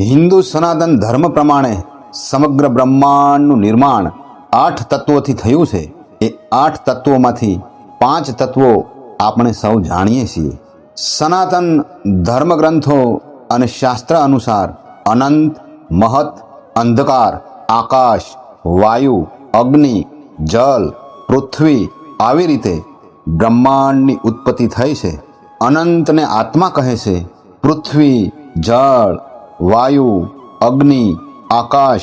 હિન્દુ સનાતન ધર્મ પ્રમાણે સમગ્ર બ્રહ્માંડનું નિર્માણ આઠ તત્વોથી થયું છે. એ આઠ તત્વોમાંથી પાંચ તત્વો આપણે સૌ જાણીએ છીએ. સનાતન ધર્મગ્રંથો અને શાસ્ત્ર અનુસાર અનંત, મહત, અંધકાર, આકાશ, વાયુ, અગ્નિ, જલ, પૃથ્વી આવી રીતે બ્રહ્માંડની ઉત્પત્તિ થઈ છે. અનંતને આત્મા કહે છે. પૃથ્વી, જળ વાયુ, અગ્નિ, આકાશ,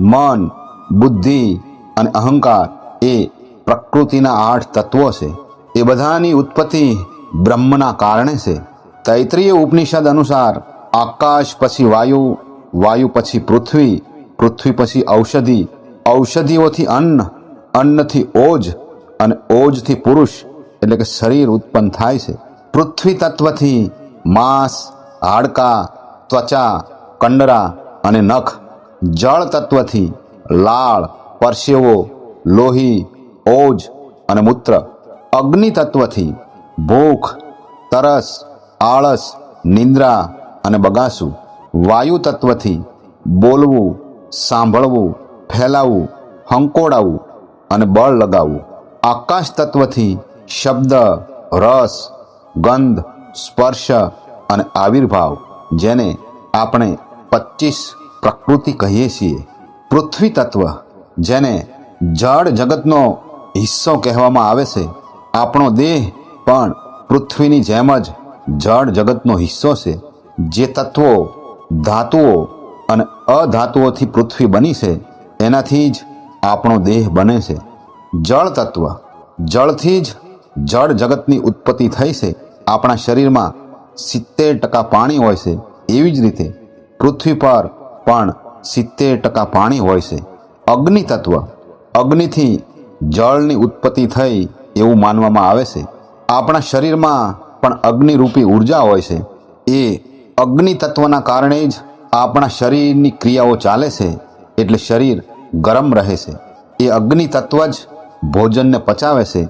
મન, બુદ્ધિ અને અહંકાર એ પ્રકૃતિના આઠ તત્વો છે. એ બધાની ઉત્પત્તિ બ્રહ્મના કારણે છે. તૈત્રીય ઉપનિષદ અનુસાર આકાશ પછી વાયુ વાયુ પછી પૃથ્વી પૃથ્વી પછી ઔષધિ, ઔષધિઓથી અન્ન, અન્નથી ઓજ અને ઓજથી પુરુષ એટલે કે શરીર ઉત્પન્ન થાય છે. પૃથ્વી તત્વથી માંસ, હાડકા, ત્વચા કંડરા અને નખ, જળ તત્વથી લાળ, પરસેવો, લોહી, ઓજ અને મૂત્ર, અગ્નિ તત્વથી ભૂખ, તરસ, આળસ, નિંદ્રા અને બગાસું, વાયુ તત્વથી બોલવું, સાંભળવું ફેલાવવું હંકોડાવવું અને બળ લગાવવું. આકાશ તત્વથી શબ્દ, રસ, ગંધ, સ્પર્શ અને આવિર્ભાવ, જેને આપણે પચીસ પ્રકૃતિ કહીએ છીએ. પૃથ્વી તત્વ, જેને જળ જગતનો હિસ્સો કહેવામાં આવે છે, આપણો દેહ પણ પૃથ્વીની જેમ જ જળ જગતનો હિસ્સો છે. જે તત્વો, ધાતુઓ અને અધાતુઓથી પૃથ્વી બની છે, એનાથી જ આપણો દેહ બને છે. જળ તત્વ, જળથી જ જળ જગતની ઉત્પત્તિ થઈ છે. આપણા શરીરમાં સિત્તેર ટકા પાણી હોય છે. એવી જ રીતે પૃથ્વી પર પણ સિત્તેર ટકા પાણી હોય છે. અગ્નિ તત્વ અગ્નિથી જળની ઉત્પત્તિ થઈ એવું માનવામાં આવે છે. આપણા શરીરમાં પણ અગ્નિરૂપી ઊર્જા હોય છે. એ અગ્નિ તત્વના કારણે જ આપણા શરીરની ક્રિયાઓ ચાલે છે, એટલે શરીર ગરમ રહે છે. એ અગ્નિ તત્વ જ ભોજનને પચાવે છે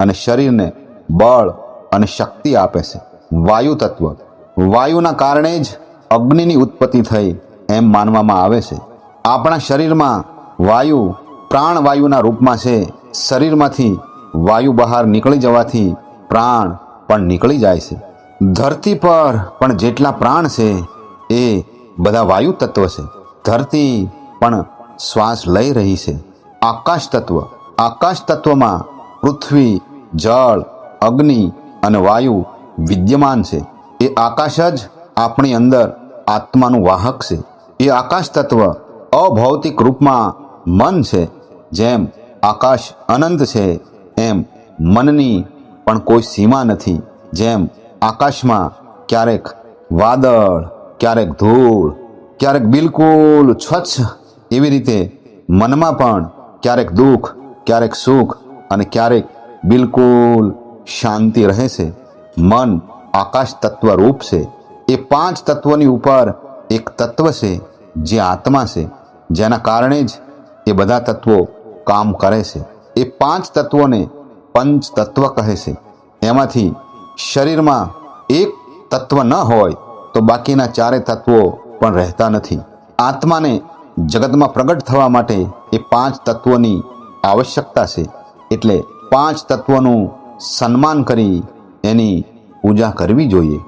અને શરીરને બળ અને શક્તિ આપે છે. વાયુ તત્વ વાયુના કારણે જ અગ્નિની ઉત્પત્તિ થઈ એમ માનવામાં આવે છે. આપણા શરીરમાં વાયુ પ્રાણવાયુના રૂપમાં છે. શરીરમાંથી વાયુ બહાર નીકળી જવાથી પ્રાણ પણ નીકળી જાય છે. ધરતી પર પણ જેટલા પ્રાણ છે, એ બધા વાયુ તત્વ છે. ધરતી પણ શ્વાસ લઈ રહી છે. આકાશ તત્વ. આકાશ તત્વમાં પૃથ્વી, જળ, અગ્નિ અને વાયુ વિદ્યમાન છે. એ આકાશ જ આપણી અંદર આત્માનું વાહક છે. એ આકાશ તત્વ અભૌતિક રૂપમાં મન છે. જેમ આકાશ અનંત છે, એમ મનની પણ કોઈ સીમા નથી. જેમ આકાશમાં ક્યારેક વાદળ, ક્યારેક ધૂળ, ક્યારેક બિલકુલ સ્વચ્છ એવી રીતે મનમાં પણ ક્યારેક દુઃખ, ક્યારેક સુખ અને ક્યારેક બિલકુલ શાંતિ રહે છે. મન આકાશ તત્વ રૂપ છે. એ પાંચ તત્વોની ઉપર એક તત્વ છે, જે આત્મા છે. જેના કારણે જ એ બધા તત્વો કામ કરે છે. એ પાંચ તત્વોને પંચ તત્વ કહે છે. એમાંથી શરીરમાં એક તત્વ ન હોય તો બાકીના ચારે તત્વો પણ રહેતા નથી. આત્માને જગતમાં પ્રગટ થવા માટે એ પાંચ તત્વોની આવશ્યકતા છે. એટલે પાંચ તત્વોનું સન્માન કરી એની પૂજા કરવી જોઈએ.